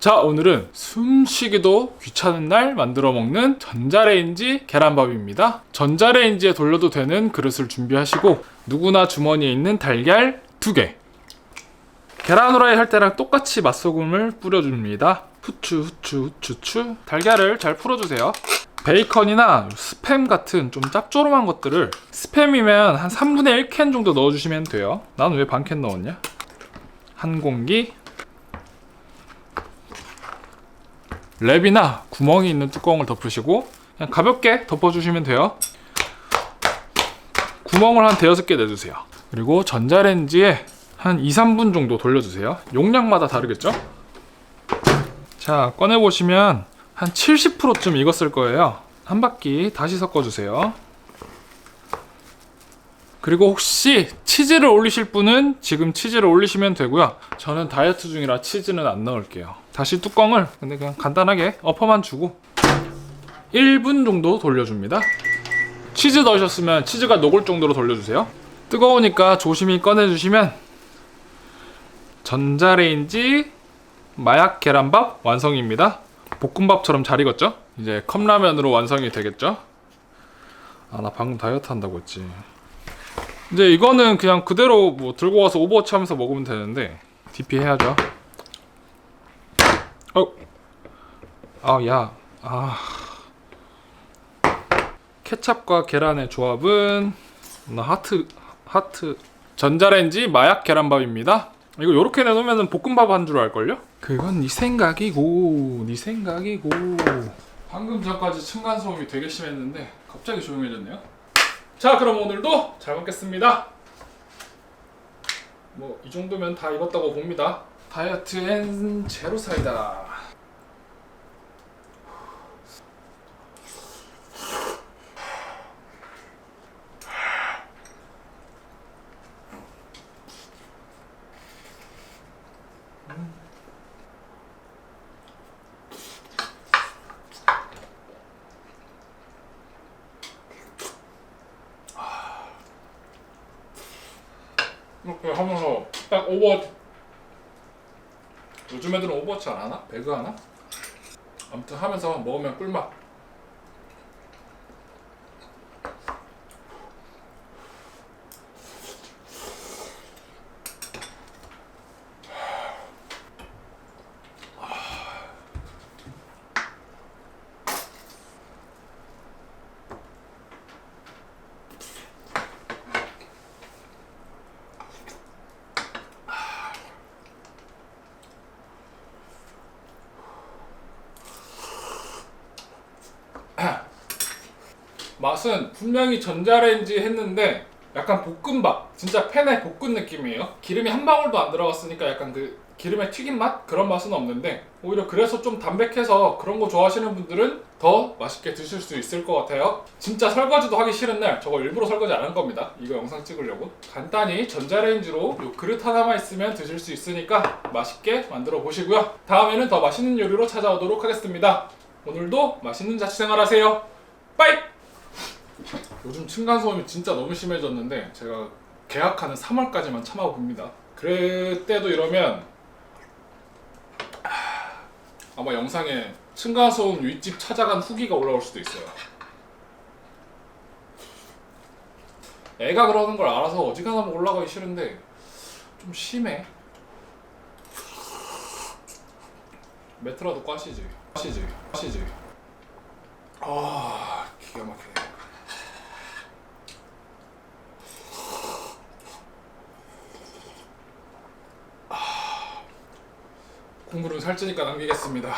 자 오늘은 숨쉬기도 귀찮은 날 만들어 먹는 전자레인지 계란밥입니다. 전자레인지에 돌려도 되는 그릇을 준비하시고 누구나 주머니에 있는 달걀 2개. 계란 후라이 할 때랑 똑같이 맛소금을 뿌려줍니다. 후추 후추 후추 후추. 달걀을 잘 풀어주세요. 베이컨이나 스팸 같은 좀 짭조름한 것들을 스팸이면 한 3분의 1캔 정도 넣어주시면 돼요. 난왜반 캔 넣었냐? 한 공기 랩이나 구멍이 있는 뚜껑을 덮으시고 그냥 가볍게 덮어주시면 돼요. 구멍을 한 대여섯 개 내주세요. 그리고 전자레인지에 한 2, 3분 정도 돌려주세요. 용량마다 다르겠죠? 자 꺼내보시면 한 70%쯤 익었을 거예요. 한 바퀴 다시 섞어주세요 그리고 혹시 치즈를 올리실 분은 지금 치즈를 올리시면 되고요. 저는 다이어트 중이라 치즈는 안 넣을게요. 다시 뚜껑을 근데 그냥 간단하게 엎어만 주고 1분 정도 돌려줍니다. 치즈 넣으셨으면 치즈가 녹을 정도로 돌려주세요. 뜨거우니까 조심히 꺼내주시면 전자레인지 마약 계란밥 완성입니다. 볶음밥처럼 잘 익었죠? 이제 컵라면으로 완성이 되겠죠? 아 나 방금 다이어트 한다고 했지. 이제 이거는 그냥 그대로 뭐 들고 와서 오버워치 하면서 먹으면 되는데 DP 해야죠. 어. 아, 야. 아. 케찹과 계란의 조합은 나 하트 하트 전자레인지 마약 계란밥입니다. 이거 요렇게 내놓으면 볶음밥 한 줄 알걸요? 그건 네 생각이고 네 생각이고 방금 전까지 층간소음이 되게 심했는데 갑자기 조용해졌네요. 자 그럼 오늘도 잘 먹겠습니다. 뭐 이 정도면 다 익었다고 봅니다. 다이어트 앤 제로 사이다 이렇게 하면서 딱 오버워치 요즘 애들은 오버워치 안 하나? 배그 하나? 아무튼 하면서 먹으면 꿀맛 맛은 분명히 전자레인지 했는데 약간 볶음밥 진짜 팬에 볶은 느낌이에요. 기름이 한 방울도 안 들어갔으니까 약간 그 기름의 튀긴 맛? 그런 맛은 없는데 오히려 그래서 좀 담백해서 그런 거 좋아하시는 분들은 더 맛있게 드실 수 있을 것 같아요. 진짜 설거지도 하기 싫은 날 저거 일부러 설거지 안 한 겁니다. 이거 영상 찍으려고. 간단히 전자레인지로 요 그릇 하나만 있으면 드실 수 있으니까 맛있게 만들어 보시고요. 다음에는 더 맛있는 요리로 찾아오도록 하겠습니다. 오늘도 맛있는 자취생활 하세요. 빠이! 요즘 층간소음이 진짜 너무 심해졌는데 제가 계약하는 3월까지만 참아봅니다. 그때도 이러면 아, 아마 영상에 층간소음 윗집 찾아간 후기가 올라올 수도 있어요. 애가 그러는 걸 알아서 어지간하면 올라가기 싫은데 좀 심해. 메트라도 꽈시지. 꽈시지. 꽈시지. 아 기가 막히 네. 국물은 살찌니까 남기겠습니다.